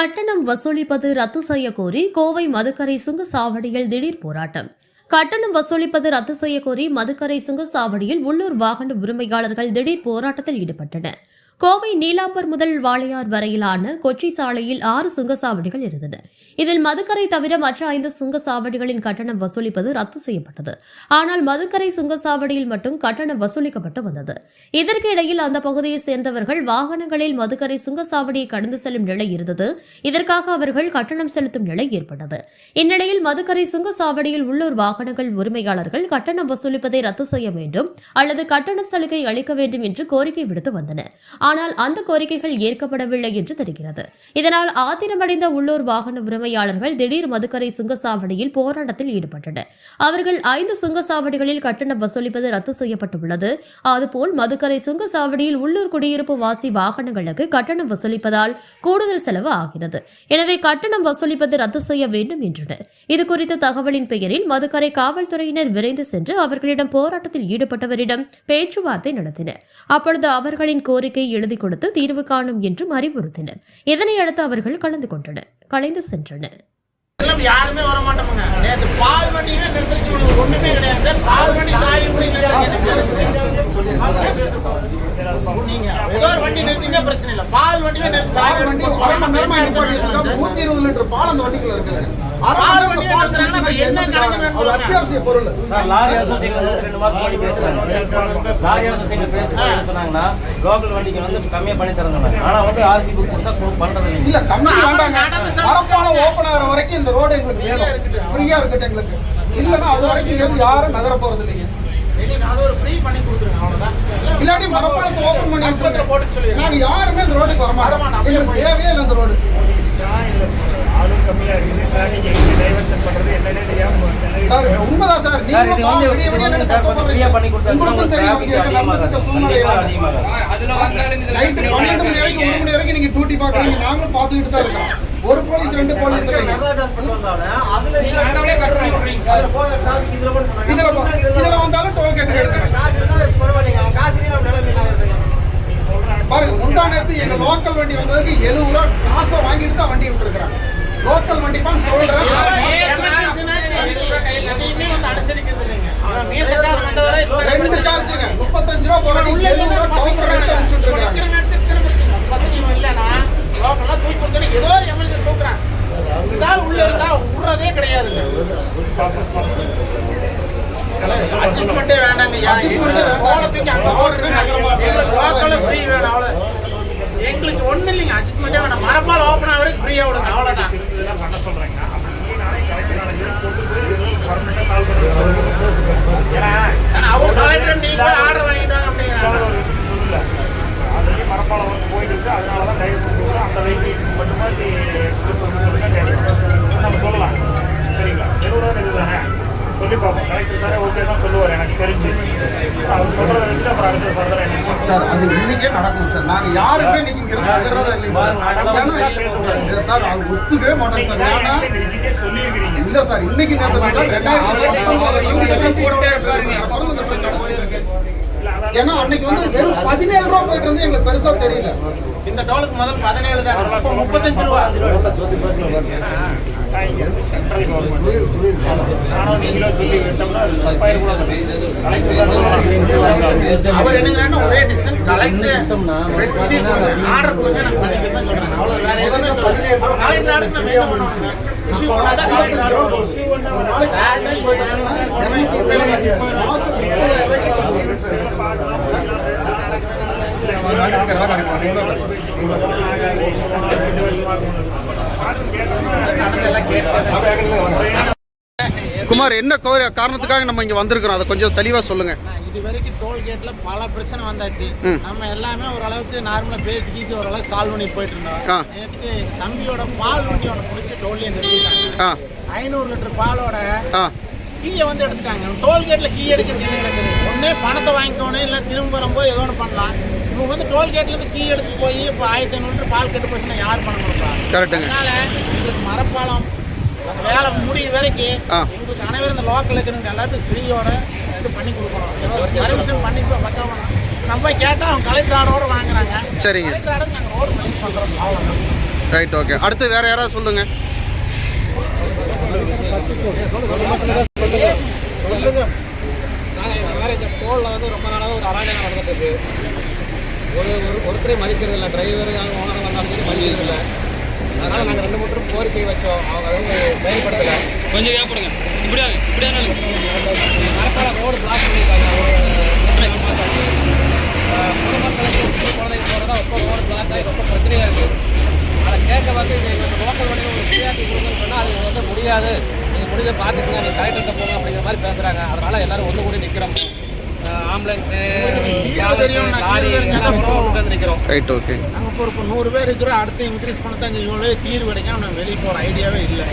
கட்டணம் வசூலிப்பது ரத்து செய்ய கோரி கோவை மதுக்கரை சுங்கசாவடியில் திடீர் போராட்டம். கட்டணம் வசூலிப்பது ரத்து செய்ய கோரி மதுக்கரை சுங்கசாவடியில் உள்ளூர் வாகன உரிமையாளர்கள் திடீர் போராட்டத்தில் ஈடுபட்டனர். கோவை நீலாம்பர் முதல் வாளையார் வரையிலான கொச்சி சாலையில் ஆறு சுங்கசாவடிகள் இருந்தன. இதில் மதுக்கரை தவிர மற்ற ஐந்து சுங்கசாவடிகளின் கட்டணம் வசூலிப்பது ரத்து செய்யப்பட்டது. ஆனால் மதுக்கரை சுங்கசாவடியில் மட்டும் கட்டணம் வசூலிக்கப்பட்டு வந்தது. இதற்கு இடையில் அந்த பகுதியைச் சேர்ந்தவர்கள் வாகனங்களில் மதுக்கரை சுங்கசாவடியை கடந்து செல்லும் நிலை இருந்தது. இதற்காக அவர்கள் கட்டணம் செலுத்தும் நிலை ஏற்பட்டது. இந்நிலையில் மதுக்கரை சுங்கசாவடியில் உள்ளூர் வாகனங்கள் உரிமையாளர்கள் கட்டணம் வசூலிப்பதை ரத்து செய்ய வேண்டும் அல்லது கட்டணம் சலுகை அளிக்க வேண்டும் என்று கோரிக்கை விடுத்து வந்தனர். ஆனால் அந்த கோரிக்கைகள் ஏற்கப்படவில்லை என்று தெரிகிறது. இதனால் ஆத்திரமடைந்த உள்ளூர் வாகன உரிமையாளர்கள் திடீர் மதுக்கரை சுங்கசாவடியில் போராட்டத்தில் ஈடுபட்டனர். அவர்கள் ஐந்து சுங்கசாவடிகளில் கட்டணம் வசூலிப்பது ரத்து செய்யப்பட்டுள்ளது. அதுபோல் மதுக்கரை சுங்கசாவடியில் உள்ளூர் குடியிருப்பு வாசி வாகனங்களுக்கு கட்டணம் வசூலிப்பதால் கூடுதல் செலவு ஆகிறது. எனவே கட்டணம் வசூலிப்பது ரத்து செய்ய வேண்டும் என்றனர். இதுகுறித்த தகவலின் பெயரில் மதுக்கரை காவல்துறையினர் விரைந்து சென்று அவர்களிடம் போராட்டத்தில் ஈடுபட்டவரிடம் பேச்சுவார்த்தை நடத்தினர். அப்பொழுது அவர்களின் கோரிக்கை எழுதி கொடுத்து தீர்வு காணும் என்றும் அறிவுறுத்தினர். இதனையடுத்து அவர்கள் கலந்து கொண்டனர். கலைந்து சென்றனர். யாருமே வர மாட்டோமுங்க நேற்று பால் வண்டியுமே நிறுத்திருக்கு ஒண்ணுமே கிடையாது. சார் பால் வண்டி சாவி நீங்க ஏதோ ஒரு வண்டி நிறுத்திங்க பிரச்சனை இல்ல. பால் வண்டியுமே நிறுத்தி சாவி பால் வண்டி அரை மணி நேரமா நிப்பாட்டி வச்சிருக்கோம் நூத்தி இருபது லிட்டர் பால் அந்த வண்டிக்குள்ள இருக்குங்க அரை பால் மணி வண்டி நேரம் பால் நிறுத்துறாங்கன்னா குடிச்சு என்ன அத்தியாவசிய பொருள். சார் லாரி அசோசியேஷன் வந்து ரெண்டு மாசம் முன்னாடி பேசுறாங்க. லாரி அசோசியேஷன் என்ன சொன்னாங்கன்னா லோக்கல் வண்டிக்கு வந்து கம்மியா பண்ணி தரணும் ஆனா வந்து ஆர்சி புக் கொடுத்தா பண்றது இல்ல வேண்டாங்க மரப்பாலம் ஓபன் ஆகிற வரைக்கும் இந்த ரோடு எங்களுக்கு வேணும். ஃப்ரீயா இருக்கட்டும் எங்களுக்கு. இல்லன்னா அது வரைக்கும் இங்கிருந்து யாரும் நகர போறது இல்லைங்க. இல்லாட்டி மரப்பாலத்தை ஓபன் பண்ணி போட்டு நாங்க யாருமே இந்த ரோடுக்கு வர மாட்டோம். எங்களுக்கு தேவையே இல்லை இந்த ரோடு. சார் உண்மைதான் சார். உங்களுக்கும் தெரியும் நைட்டு பன்னெண்டு மணி வரைக்கும் ஒரு மணி வரைக்கும் நீங்க டியூட்டி பாக்குறீங்க. நாங்களும் பார்த்துக்கிட்டு தான் இருக்கோம். ஒரு போலீஸ் ரெண்டு போலீஸ் இதுல. இதுல வந்தாலும் டோல் கேட்டு? பாருங்க முந்தா நேரத்து எங்க லோக்கல் வண்டி வந்ததுக்கு எழுபது ரூபா காசை வாங்கிட்டு தான் வண்டி விட்டுருக்காங்க லோக்கல் வண்டி தான் சொல்றேன் ரெண்டு சார்ஜுங்க முப்பத்தஞ்சு ரூபா போறாங்க எழுபது ரூபா டோக்கன் எடுத்து அனுப்பிச்சுட்டு இருக்காங்க ஏதோ ஒரு எமர்ஜென்சி தூக்குறான் இதால் உள்ள இருந்தா விடுறதே கிடையாதுங்க அட்ஜஸ்ட்மெண்ட்டே வேண்டாங்க. கோலத்துக்கு அங்க யாருமே நகர மாட்டாங்க. எங்களுக்கு லோக்கல்ல ஃப்ரீ வேணும் அவ்வளோ எங்களுக்கு ஒண்ணு இல்லைங்க அட்ஜஸ்ட்மெண்ட்டே வேணாம் மரப்பால் ஓப்பன் ஆகிறதுக்கு ஃப்ரீயா விடுங்க அவ்வளவுதான் இதெல்லாம் பண்ண சொல்றாங்க அப்படியே நானே கலெக்டர் நாளைக்கு கொண்டு போய் பர்மனெண்டா கால் பண்ணி ஏன்னா ஆனா அவர் கலெக்டர் நீங்க போய் ஆர்டர் வாங்கிட்டு வாங்க அப்படிங்கிறாங்க ஒரு விஷயம் சொல்லல ஆல்ரெடி மரப்பாலம் வந்து போயிட்டு இருக்கு அதனால தான் டைவ் கொடுக்குறோம் அந்த வெஹிக்கிள் மட்டுமா சொல்லுங்க கேட்கலாம் நம்ம சொல்லலாம் சரிங்களா எழுபது எழுபது தானே சொல்லி பார்ப்போம் கலெக்டர் சாரே ஓகே தான் சொல்லுவார் எனக்கு தெரிஞ்சு அவர் சொல்றதை வச்சுட்டு அப்புறம் அடுத்து ஃபர்தர் என்ன சார் அது இன்னைக்கே நடக்கும் சார். நாங்க யாருமே இன்னைக்கு இங்க நகர்றதா இல்லைங்க சார். ஏன்னா சார் அது ஒத்துக்கவே மாட்டோம் சார். ஏன்னா இல்ல சார் இன்னைக்கு நேரத்துல சார் ரெண்டாயிரத்தி பத்தொன்பதுல. ஏன்னா அன்னைக்கு வந்து வெறும் பதினேழு ரூபா போயிட்டு இருந்து எங்களுக்கு பெருசா தெரியல. இந்த டோலுக்கு முதல் பதினேழு தான். முப்பத்தஞ்சு ரூபா. சென்ட்ரல் கவர்மெண்ட் நானும் நீங்களும் சொல்லி விட்டோம்னா தப்பாயிரம் கூட அவர் என்னங்கிறாருன்னா ஒரே டிசிஷன் கலெக்டர் ஆர்டர் கொடுங்க நான் பண்ணிட்டு தான் சொல்றேன். அவ்வளவு வேற எதுவுமே சொல்ல கலெக்டர் ஆர்டர் நம்ம என்ன நாளைக்கு இருபது மாசம் குமார் என்ன காரணத்துக்காக நம்ம இங்க வந்திருக்கிறோம். அதை கொஞ்சம் தெளிவா சொல்லுங்க. இது வரைக்கும் டோல் கேட்ல பல பிரச்சனை வந்தாச்சு. நம்ம எல்லாமே ஓரளவுக்கு நார்மலா பேசி கீசி ஓரளவுக்கு சால்வ் பண்ணிட்டு போயிட்டு. இருந்தோம். நேற்று தம்பியோட பால் வண்டியோட முடிச்சு டோல்லையே நிறுத்திட்டாங்க. ஐநூறு லிட்டர் பாலோட கீயை வந்து எடுத்துட்டாங்க. டோல் கேட்ல கீ எடுக்கிறது ஒண்ணே பணத்தை வாங்கிக்கணும் இல்லை திரும்ப வரும்போது ஏதோ ஒன்று பண்ணலாம். இவங்க வந்து டோல் கேட்ல இருந்து கீ எடுத்து போய் இப்போ ஆயிரத்தி ஐநூறு பால் கெட்டு போச்சுன்னா யார் பணம் கொடுப்பா? கரெக்டுங்க அதனால எங்களுக்கு மரப்பாலம் அந்த வேலை முடியும் வரைக்கும். எங்களுக்கு அனைவரும் இந்த லோக்கல் இருக்கிறவங்க எல்லாத்துக்கும் ஃப்ரீயோட இது பண்ணி கொடுக்கணும். பர்மிஷன் பண்ணி இப்போ பக்கம் நம்ம போய் கேட்டால் அவங்க கலெக்டர் ஆர்டரோட வாங்குறாங்க. சரிங்க. கலெக்டர் ஆர்டர் நாங்கள் ரோடு பண்ணி பண்ணுறோம் அவ்வளோதான் ரைட் ஓகே அடுத்து வேற யாராவது சொல்லுங்க. நாங்கள் இந்த மாதிரி இந்த டோலில் வந்து ரொம்ப நாளாக ஒரு அராஜகம் நடந்துட்டு இருக்கு. ஒரு ஒரு ஒருத்தரை மதிக்கிறது இல்லை டிரைவர் ஓனர் வந்தாலும் சரி மதிக்கிறது இல்லை அதனால் நாங்கள் ரெண்டு மூணு கோரிக்கை வச்சோம். அவங்க அதை வந்து செயல்படுத்தலை. கொஞ்சம் ஏற்படுங்க இப்படியா இப்படியா மரப்பால ரோடு பிளாக் பண்ணியிருக்காங்க. பொதுமக்களுக்கு குழந்தைங்க போகிறதா ரொம்ப ரோடு பிளாக் ஆகி ரொம்ப பிரச்சனையாக இருக்குது அதை கேட்க வந்து எங்களுக்கு லோக்கல் வண்டியில் ஒரு ஃப்ரீயாக்கி கொடுங்கன்னு சொன்னால் அது வந்து முடியாது. நீங்கள் முடிஞ்ச பார்த்துக்குங்க. நீங்கள் கலெக்டர்கிட்ட போங்க அப்படிங்கிற மாதிரி பேசுகிறாங்க அதனால் எல்லாரும் ஒன்று கூடி நிற்கிறோம் ஆம்புலன்ஸு தெரியும், ரைட் ஓகே நாங்கள் இப்போ ஒரு நூறு பேர் இருக்கிறோம் அடுத்து இன்க்ரீஸ் பண்ண தான் இவ்வளோ தீர்வு கிடைக்கும் நம்ம வெளியே போகிற ஐடியாவே இல்லை.